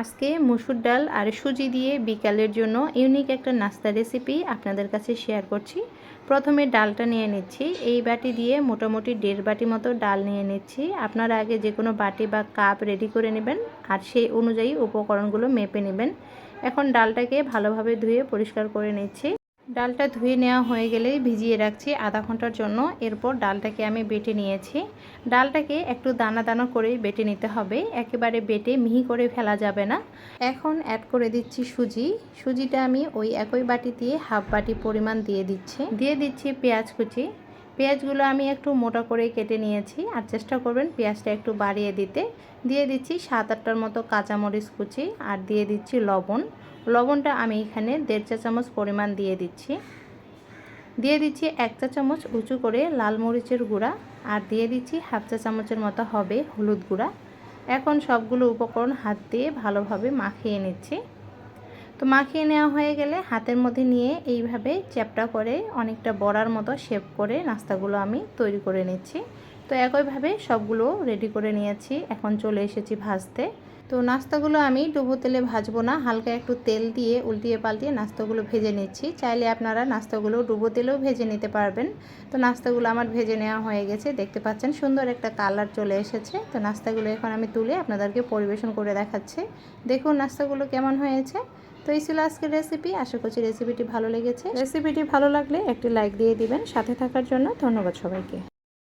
আজকে মুসুর ডাল আর সুজি দিয়ে বিকালের জন্য ইউনিক একটা নাস্তা রেসিপি আপনাদের কাছে শেয়ার করছি। প্রথমে ডালটা নিয়ে নিচ্ছি। এই বাটি দিয়ে মোটামুটি দেড় বাটি মতো ডাল নিয়ে নিচ্ছি। আপনারা আগে যে কোনো বাটি বা কাপ রেডি করে নেবেন আর সেই অনুযায়ী উপকরণগুলো মেপে নেবেন। এখন ডালটাকে ভালোভাবে ধুয়ে পরিষ্কার করে নিচ্ছি। ডালটা ধুয়ে নেওয়া হয়ে গেলেই ভিজিয়ে রাখছি আধা ঘণ্টার জন্য। এরপর ডালটাকে আমি বেটে নিয়েছি। ডালটাকে একটু দানা দানা করেই বেটে নিতে হবে। একেবারে বেটে মিহি করে ফেলা যাবে না। এখন অ্যাড করে দিচ্ছি সুজি। সুজিটা আমি ওই একই বাটি দিয়ে হাফ বাটি পরিমাণ দিয়ে দিচ্ছি। দিয়ে দিচ্ছি পেঁয়াজ কুচি। পেঁয়াজগুলো আমি একটু মোটা করে কেটে নিয়েছি। আর চেষ্টা করবেন পেঁয়াজটা একটু বাড়িয়ে দিতে। দিয়ে দিচ্ছি সাত আটটার মতো কাঁচামরিচ কুচি। আর দিয়ে দিচ্ছি লবণ। লবণটা আমি এখানে দেড় চা চামচ পরিমাণ দিয়ে দিচ্ছি। দিয়ে দিচ্ছি এক চা চামচ উঁচু করে লাল মরিচের গুঁড়া আর দিয়ে দিচ্ছি হাফ চা চামচের মতো হবে হলুদ গুঁড়া। এখন সবগুলো উপকরণ হাত দিয়ে ভালোভাবে মাখিয়ে নিচ্ছি। তো মাখিয়ে নেওয়া হয়ে গেলে হাতের মধ্যে নিয়ে এইভাবে চ্যাপটা করে অনেকটা বড়ার মতো শেপ করে নাস্তাগুলো আমি তৈরি করে নিচ্ছি। তো একইভাবে সবগুলো রেডি করে নিয়েছি। এখন চলে এসেছি ভাজতে। তো নাস্তাগুলো আমি ডুবো তেলে ভাজবো না, হালকা একটু তেল দিয়ে উল্টিয়ে পাল্টিয়ে নাস্তাগুলো ভেজে নিচ্ছি। চাইলে আপনারা নাস্তাগুলো ডুবো তেলেও ভেজে নিতে পারবেন। তো নাস্তাগুলো আমার ভেজে নেওয়া হয়ে গেছে, দেখতে পাচ্ছেন সুন্দর একটা কালার চলে এসেছে। তো নাস্তাগুলো এখন আমি তুলে আপনাদেরকে পরিবেশন করে দেখাচ্ছি। দেখুন নাস্তাগুলো কেমন হয়েছে। তো এই ছিল আজকের রেসিপি, আশা করছি রেসিপিটি ভালো লেগেছে। রেসিপিটি ভালো লাগলে একটি লাইক দিয়ে দিবেন। সাথে থাকার জন্য ধন্যবাদ সবাইকে।